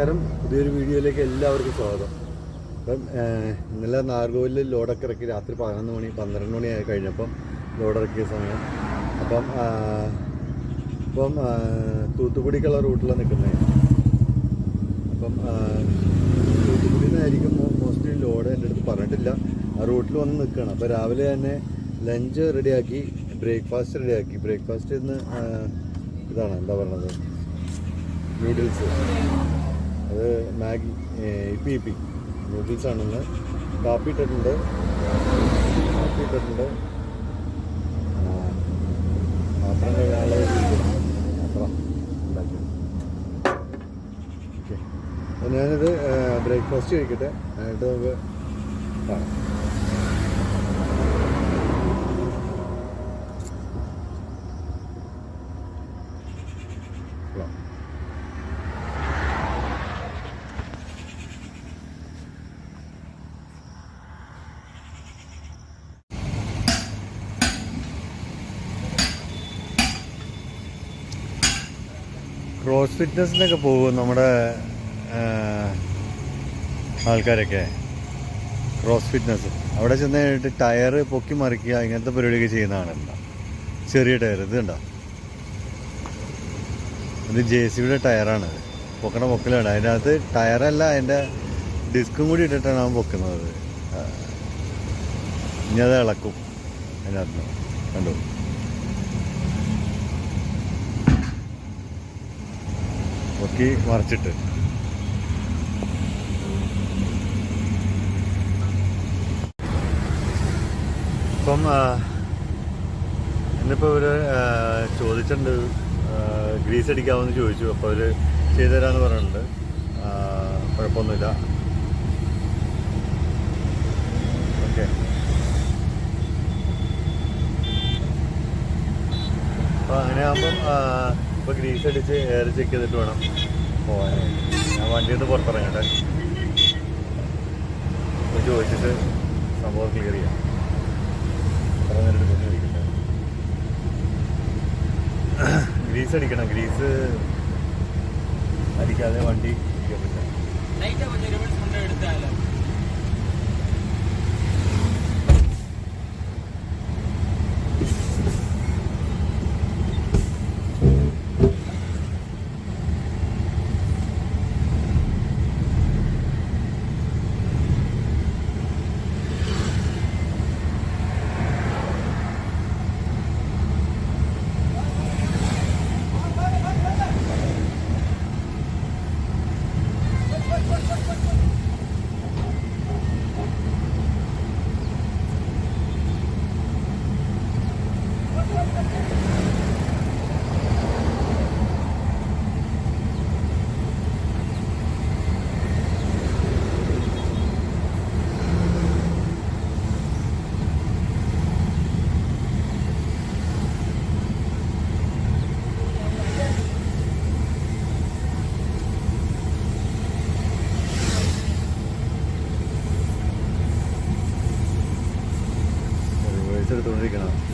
നമസ്കാരം. പുതിയൊരു വീഡിയോയിലേക്ക് എല്ലാവർക്കും സ്വാഗതം. അപ്പം ഇന്നലെ നാർഗോവിൽ ലോഡൊക്കെ ഇറക്കി രാത്രി പതിനൊന്ന് മണി പന്ത്രണ്ട് മണി ആയി കഴിഞ്ഞപ്പം ലോഡ് ഇറക്കിയ സമയം. അപ്പം ഇപ്പം തൂത്തുക്കുടിക്കുള്ള റൂട്ടിലാണ് നിൽക്കുന്നത് അപ്പം തൂത്തുക്കുടി നിന്നായിരിക്കും മോസ്റ്റ്ലി ലോഡ് എന്റെ അടുത്ത് പറഞ്ഞിട്ടില്ല. ആ റൂട്ടിൽ വന്ന് നിൽക്കുകയാണ് അപ്പോൾ രാവിലെ തന്നെ ലഞ്ച് റെഡിയാക്കി ബ്രേക്ക്ഫാസ്റ്റ് റെഡിയാക്കി. ബ്രേക്ക്ഫാസ്റ്റ് ഇന്ന് ഇതാണ് എന്താ പറയുന്നത് നൂഡിൽസ്. അത് മാഗി ഇപ്പി ഇപ്പി. നൂഡിൽസ് ആണെന്ന് കാപ്പി ഇട്ടിട്ടുണ്ട്. കാപ്പി ഇട്ടിട്ടുണ്ട്. പാത്രം കഴിയാനുള്ള ഞാനിത് ബ്രേക്ക്ഫാസ്റ്റ് കഴിക്കട്ടെ. എന്നിട്ട് നമുക്ക് കാണാം. ക്രോസ് ഫിറ്റ്നസിനൊക്കെ പോകും നമ്മുടെ ആൾക്കാരൊക്കെ. ക്രോസ് ഫിറ്റ്നസ് അവിടെ ചെന്ന് കഴിഞ്ഞിട്ട് ടയർ പൊക്കി മറിക്കുക ഇങ്ങനത്തെ പരിപാടിയൊക്കെ ചെയ്യുന്നതാണല്ലോ ചെറിയ ടയർ ഇത് കണ്ടോ? ഇത് ജെ സി ബിയുടെ ടയറാണ് പൊക്കണ പൊക്കലാണ്. അതിന്റെ അകത്ത് ടയറല്ല അതിന്റെ ഡിസ്കും കൂടി ഇട്ടിട്ടാണ് അവൻ പൊക്കുന്നത്. ഇനി അത് ഇളക്കും. അതിനകത്ത് കണ്ടു? പൊക്കി മറിച്ചിട്ട്. ഇപ്പം എന്നിപ്പോൾ ഇവർ ചോദിച്ചിട്ടുണ്ട് ഗ്രീസ് അടിക്കാമെന്ന് ചോദിച്ചു. അപ്പോൾ അവർ ചെയ്തു തരാമെന്ന് പറഞ്ഞിട്ടുണ്ട് കുഴപ്പമൊന്നുമില്ല. ഓക്കെ. അപ്പോൾ അങ്ങനെയാകുമ്പം ഇപ്പോൾ ഗ്രീസ് അടിച്ച് എയർ ചെക്ക് ചെയ്തിട്ട് വേണം പോകാൻ ഞാൻ വണ്ടിയിൽ നിന്ന് പുറത്തിറങ്ങട്ടെ. അപ്പോൾ ചോദിച്ചിട്ട് സംഭവം ക്ലിയർ ചെയ്യാം. ഗ്രീസ് അടിക്കണം. ഗ്രീസ് അടിക്കാതെ വണ്ടി ഇരിക്കാൻ പറ്റില്ല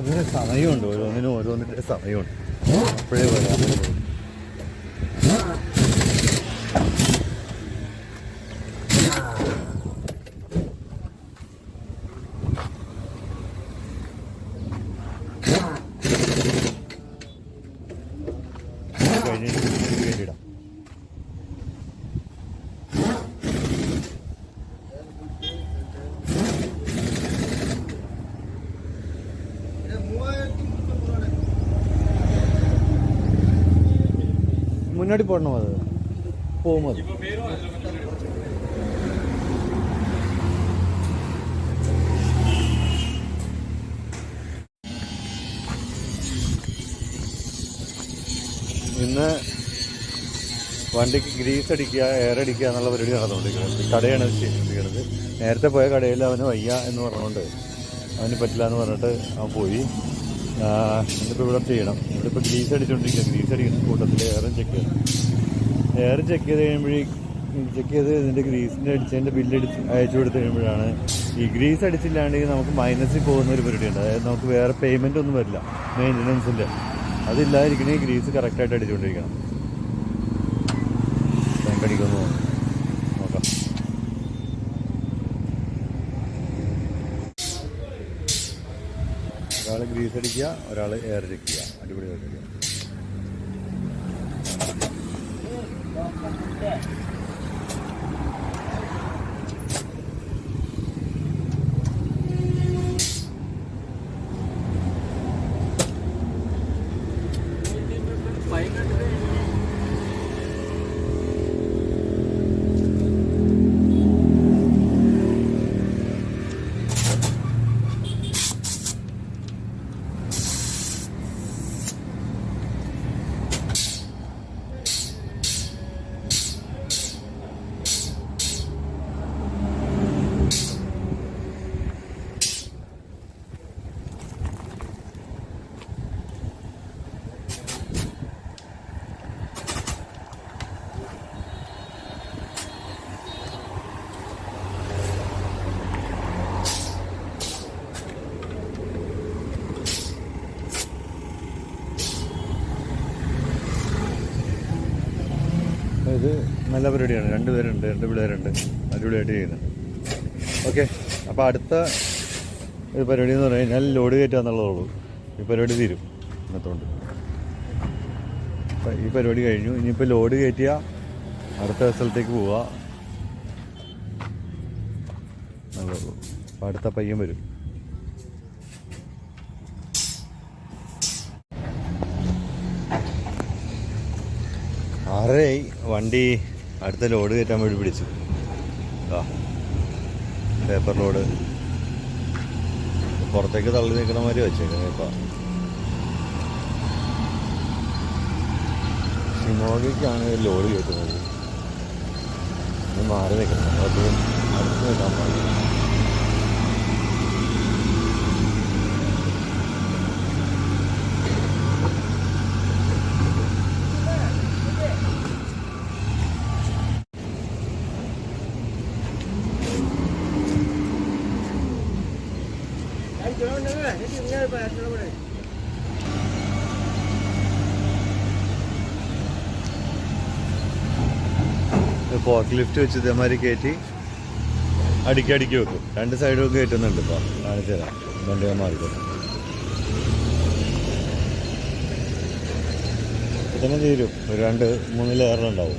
അതിന് സമയമുണ്ട്. ഓരോന്നിനും ഓരോന്നിന്റെ സമയമുണ്ട്. അപ്പോഴേ വരാൻ പറ്റുള്ളൂ பின்னாடி போடணும் அது போகும்போது ഇന്ന് വണ്ടിക്ക് ഗ്രീസ് അടിക്കുക എയർ അടിക്കുക എന്നുള്ള പരിപാടി നടന്നുകൊണ്ടിരിക്കുന്നത് കടയാണ് ഇത് ചെയ്തിരിക്കുന്നത് നേരത്തെ പോയ കടയിൽ അവന് വയ്യ എന്ന് പറഞ്ഞുകൊണ്ട് അവന് പറ്റില്ല എന്ന് പറഞ്ഞിട്ട് അവൻ പോയി എന്നിപ്പോൾ ഇവിടെ ചെയ്യണം ഇവിടെ ഇപ്പോൾ ഗ്രീസ് അടിച്ചുകൊണ്ടിരിക്കുക ഗ്രീസ് അടിക്കുന്ന കൂട്ടത്തിൽ എയറും ചെക്ക് ചെയ്യണം എയർ ചെക്ക് ചെയ്ത് കഴിയുമ്പോഴേ ചെക്ക് ചെയ്ത് ഇതിന്റെ ഗ്രീസിന്റെ അടിച്ചതിന്റെ ബില്ല് അടിച്ച് അയച്ചു കൊടുത്ത് കഴിയുമ്പോഴാണ് ഈ ഗ്രീസ് അടിച്ചില്ലാണ്ടെങ്കിൽ നമുക്ക് മൈനസിൽ പോകുന്ന ഒരു പരിപാടിയുണ്ട്. അതായത് നമുക്ക് വേറെ പേയ്മെന്റ് ഒന്നും വരില്ല. മെയിന്റനൻസിന്റെ അതില്ലാതിരിക്കണമെങ്കിൽ ഗ്രീസ് കറക്റ്റായിട്ട് അടിച്ചുകൊണ്ടിരിക്കണം ടാങ്ക് അടിക്കുന്നു നോക്കാം ഒരാൾ ഗ്രീസ് അടിക്കുക ഒരാൾ എയർ ചെക്ക് ചെയ്യുക അടിപൊളിയായിട്ട് ഇത് നല്ല പരിപാടിയാണ്. രണ്ട് പേരുണ്ട് രണ്ട് പിള്ളേരുണ്ട്. അടിപൊളിയായിട്ട് ചെയ്യുന്നത് ഓക്കെ അപ്പോൾ അടുത്ത ഒരു പരിപാടി എന്ന് പറഞ്ഞു കഴിഞ്ഞാൽ ലോഡ് കയറ്റുക എന്നുള്ളതുള്ളൂ. ഈ പരിപാടി തീരും ഇന്നത്തോണ്ട്. ഈ പരിപാടി കഴിഞ്ഞു. ഇനിയിപ്പോൾ ലോഡ് കയറ്റിയ അടുത്ത സ്ഥലത്തേക്ക് പോവുക അപ്പോൾ അടുത്ത പയ്യൻ വരും. ആറരയായി വണ്ടി അടുത്ത ലോഡ് കയറ്റാൻ വേണ്ടി പിടിച്ചു. പേപ്പർ ലോഡ് പുറത്തേക്ക് തള്ളി നിൽക്കണ മാതിരി വെച്ചേക്കാം ഇപ്പം. ഷിമോഗിക്കാണ് ലോഡ് കയറ്റുന്നത്. മാറി നിൽക്കണം. അതും അടുത്ത് നിൽക്കാൻ പാടില്ല. ഫോർക്ക് ലിഫ്റ്റ് വെച്ച് ഇതേമാതിരി കയറ്റി അടുക്കി അടുക്കി വെക്കും. രണ്ട് സൈഡും കയറ്റുന്നുണ്ട് ഇപ്പോൾ കാണിച്ചു തരാം. വണ്ടി ഞാൻ മാറിക്കോട്ടെ ഇതന്നെ തീരും. ഒരു രണ്ട് മൂന്ന് ലെയറിലുണ്ടാവും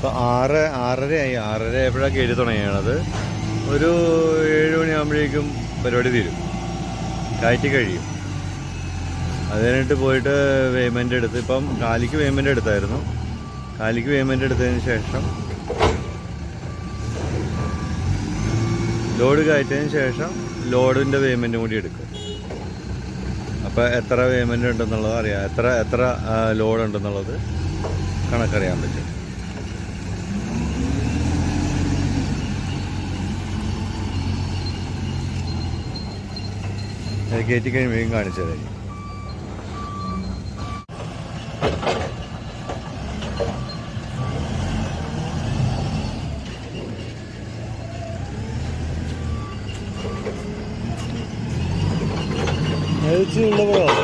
ഇപ്പോൾ ആറ് ആറരയായി. ആറര ആയപ്പോഴാണ് കയറി തുടങ്ങിയത് ഒരു ഏഴ് മണിയാകുമ്പോഴേക്കും പരിപാടി തീരും. കയറ്റി കഴിയും. അത് കഴിഞ്ഞിട്ട് പോയിട്ട് പേയ്മെന്റ് എടുത്ത് ഇപ്പം കാലിക്ക് പേയ്മെന്റ് എടുത്തായിരുന്നു. കാലിക്ക് പേയ്മെന്റ് എടുത്തതിന് ശേഷം ലോഡ് കയറ്റിയതിന് ശേഷം ലോഡിന്റെ പേയ്മെന്റും കൂടി എടുക്കും. അപ്പോൾ എത്ര പേയ്മെന്റ് ഉണ്ടെന്നുള്ളത് അറിയാം. എത്ര എത്ര ലോഡ് ഉണ്ടെന്നുള്ളത് കണക്കറിയാൻ പറ്റും. കയറ്റി വേഗം കാണിച്ചു തരാം. Thank ലോഡ്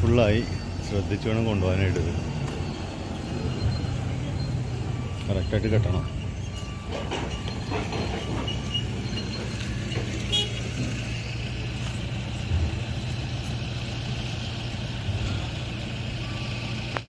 ഫുള്ളായി ശ്രദ്ധിച്ചു വേണം കൊണ്ടുപോകാനായിട്ട്. കറക്റ്റായിട്ട് കെട്ടണം.